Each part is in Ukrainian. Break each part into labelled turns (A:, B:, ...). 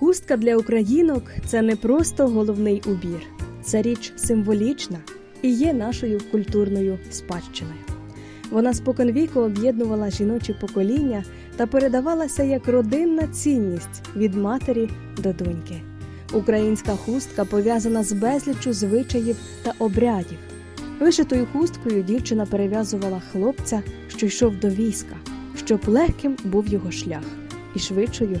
A: Хустка для українок це не просто головний убір, це річ символічна і є нашою культурною спадщиною. Вона споконвіку об'єднувала жіночі покоління та передавалася як родинна цінність від матері до доньки. Українська хустка пов'язана з безліччю звичаїв та обрядів. Вишитою хусткою дівчина перев'язувала хлопця, що йшов до війська, щоб легким був його шлях, і швидшою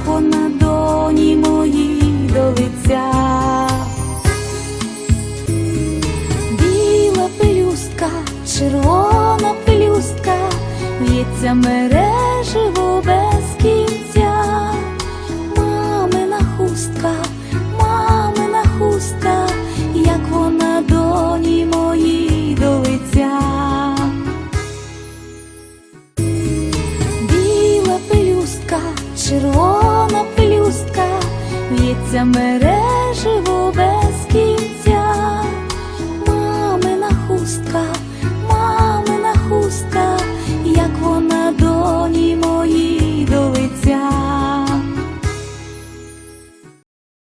B: як вона доні моїй до лиця, біла пелюстка, червона пелюстка, в'ється мереживо без кінця, мамина хустка, мамина хустка, як вона доні моїй до лиця. Червона в'ється мереживо без кінця.